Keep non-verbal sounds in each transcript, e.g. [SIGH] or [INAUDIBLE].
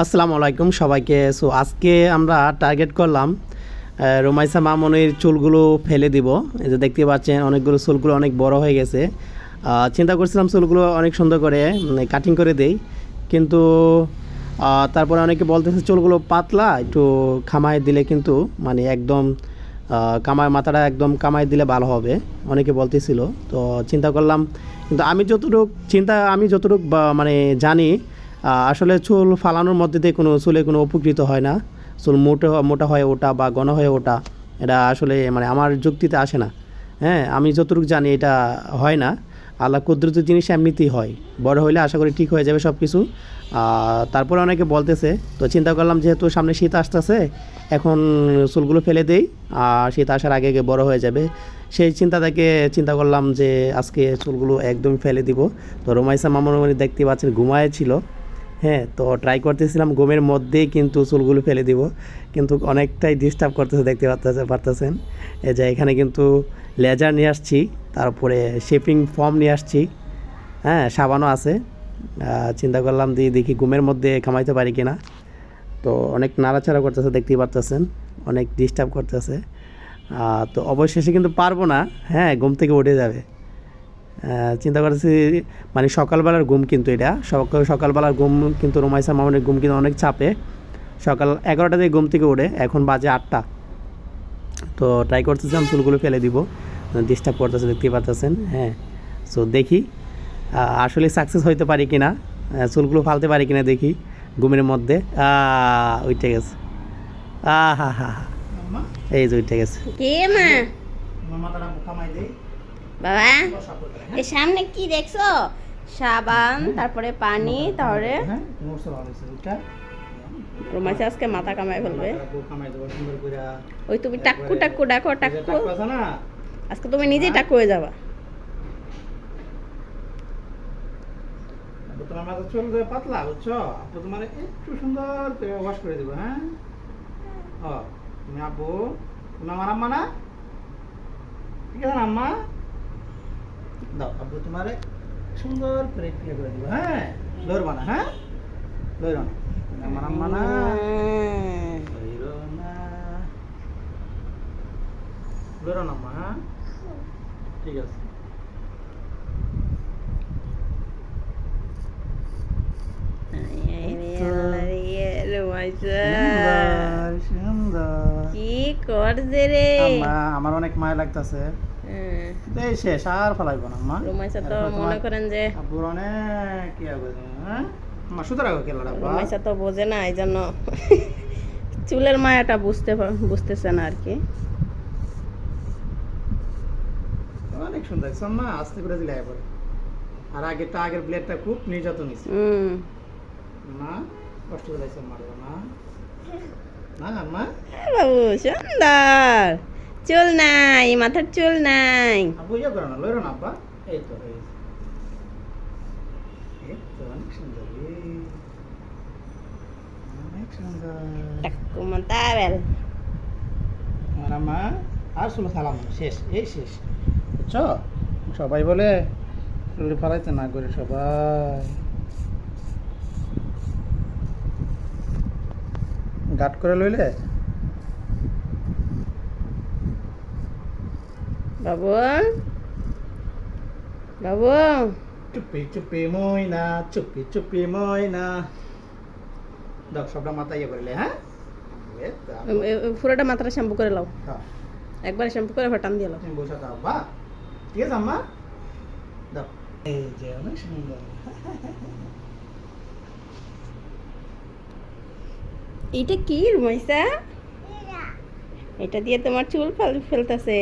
আসসালামু আলাইকুম সবাইকে। সো আজকে আমরা টার্গেট করলাম রোমাইসা মামনির চুলগুলো ফেলে দিব। এই যে দেখতে পাচ্ছেন, অনেকগুলো চুলগুলো অনেক বড় হয়ে গেছে। চিন্তা করছিলাম চুলগুলো অনেক সুন্দর করে কাটিং করে দেই। কিন্তু তারপরে অনেকে বলতেছে চুলগুলো পাতলা, একটু খামায় দিলে কিন্তু মানে একদম কামায় মাথাটা একদম কামায় দিলে ভালো হবে, অনেকে বলতেছিল। তো, চিন্তা করলাম, কিন্তু আমি যতটুকু, চিন্তা আমি যতটুকু মানে জানি আসলে চুল ফালানোর মধ্যে দিয়ে কোনো চুলে কোনো উপকৃত হয় না। চুল মোটা মোটা হয়ে ওঠা বা ঘন হয়ে ওঠা, এটা আসলে মানে আমার যুক্তিতে আসে না। হ্যাঁ আমি যতটুকু জানি এটা হয় না। আল্লাহ কুদরত জিনিস এমনিতেই হয়। বড় হইলে আশা করি ঠিক হয়ে যাবে সব কিছু তারপরে অনেকে বলতেছে, তো চিন্তা করলাম যেহেতু সামনে শীত আসতেছে, এখন চুলগুলো ফেলে দেই, আর শীত আসার আগে আগে বড় হয়ে যাবে। সেই চিন্তা থেকে চিন্তা করলাম যে আজকে চুলগুলো একদম ফেলে দিব। তো রোমাইসা মামনি দেখতে পাচ্ছেন, ঘুমায় ছিল। হ্যাঁ তো ট্রাই করতেছিলাম ঘুমের মধ্যেই কিন্তু চুলগুলো ফেলে দিব। কিন্তু অনেকটাই ডিস্টার্ব করতেছে, দেখতে পারতেছে, পারতেছেন। এই যে এখানে কিন্তু লেজার নিয়ে আসছি, তারপরে শেপিং ফর্ম নিয়ে আসছি। হ্যাঁ সাবানও আছে। চিন্তা করলাম দিয়ে দেখি ঘুমের মধ্যে কামাইতে পারি কিনা। তো অনেক নাড়াচাড়া করতেছে, দেখতেই পারতেছেন। অনেক ডিস্টার্ব করতেছে। তো অবশেষে কিন্তু পারব না। হ্যাঁ ঘুম থেকে উঠে যাবে। চিন্তা করতেছি মানে সকালবেলার ঘুম কিন্তু এটা। সকাল সকালবেলার ঘুম কিন্তু রোমাইসা মামনের ঘুম কিন্তু অনেক চাপে। সকাল এগারোটা থেকে ঘুম থেকে উঠে এখন বাজে আটটা। তো ট্রাই করতেছিলাম চুলগুলো ফেলে দিব। ডিস্টার্ব করতেছে দেখতে পারতেছেন হ্যাঁ। সো দেখি আসলে সাকসেস হইতে পারি কিনা আহ, চুলগুলো ফালতে পারি কিনা দেখি ঘুমের মধ্যে। আহ, উঠে গেছে। আ হা হা। হা এই যে উঠে গেছে। কে মা? মাথাটা কামাই দেই বাবা এর সামনে কি দেখছ? সাবান তারপরে পানি তারপরে? হ্যাঁ রোমাইছে আজকে মাথা কামাই ফেলবে। ওই তুমি টাক্কু টাক্কু ডাকো টাক্কু আজকে তুমি নিজেই টাক্কু হয়ে যাবা। তোমার মাথা চুল পাতলা বুঝছ? আপু তোমার একটু সুন্দর করে ওয়াশ করে দেবো হ্যাঁ? ও তুমি আপু তুমি আমার আম্মা না? ঠিক আছে না আম্মা? দাও তোমার সুন্দর করে ক্লিয়ার করে দেবো হ্যাঁ? না হ্যাঁ? না আমার আম্মা না। না না হ্যাঁ? ঠিক আছে। সুন্দর সুন্দর। কি করছে রে? আমার অনেক মায়া লাগতেছে। এই শেষ আর ফেলাইব না আম্মা রোমাইছে তো মনে করেন যে আব্বুর অনেক কি হবে হ্যাঁ? আম্মা সুতরাং খেলা আব্বা। রোমাইছে তো বোঝে না এই জন্য [LAUGHS] চুলের মায়াটা বুঝতে বুঝতেছে না আর কি। অনেক সুন্দর দেখছ আম্মা আস্তে করে দিলে একবারে আর আগেরটা আগের ব্লেডটা খুব নির্যাতন হয়েছে। হুম। না কষ্ট করে আম্মার না না আম্মা বাবু সুন্দর চুল নাই মাথার চুল নাই। ইয়ে করো না লইরো না আব্বা। এই তো গেছে। এই তো অনেক সুন্দর অনেক সুন্দর। টাক্কু মাতাবেল আমার আম্মা আর শেষ এই শেষ। বুঝছ? সবাই বলে ফালাইতে না করে সবাই। গাট করে লইলে? বাবু বাবু চুপি চুপি ময়না চুপি চুপি ময়না দাও সবটা মাথা ইয়ে করলে হ্যাঁ? পুরোটা মাথাটা শ্যাম্পু করে লাও। একবার শ্যাম্পু করে ফটান দিয়ে লাও। বসে দাও বা। ঠিক আছে আম্মা? দাও। এই যে অনেক সুন্দর। এইটা কি রুমাইসা? এটা দিয়ে তোমার চুল ফেল ফেলতেছে।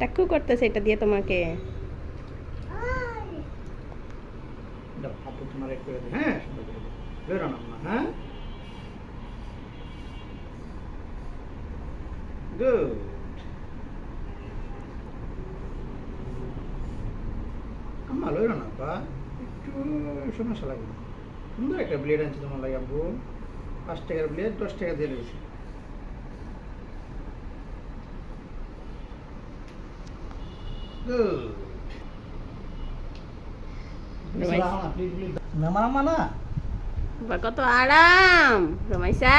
টাক্কু করতেছে, এটা দিয়ে তোমাকে। হ্যাঁ? হ্যাঁ? আম্মা একটু সমস্যা লাগবে সুন্দর একটা ব্লেড আনছে তোমার লাগে, আব্বু। পাঁচ টাকার ব্লেড দশ টাকা দিয়ে দিয়েছি গুড Right. মেমার আম্মা না বা কত আরাম রমাইসা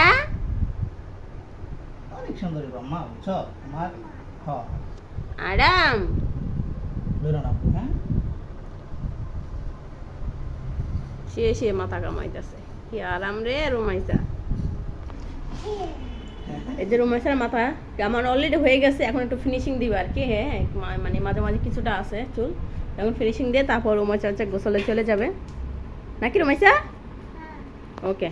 অনেক সুন্দর মা বুঝছ আমার হ আরাম সে সে মাথা কামাইতেছে কি আরাম রে রুমাইসা এই যে রুমাইসার মাথা আমার অলরেডি হয়ে গেছে এখন একটু ফিনিশিং দিবে আর কি হ্যাঁ মানে মাঝে মাঝে কিছুটা আছে চুল। এখন ফিনিশিং দিয়ে তারপর রুমাইসা হচ্ছে গোসলে চলে যাবে। নাকি রোমাইসা? ওকে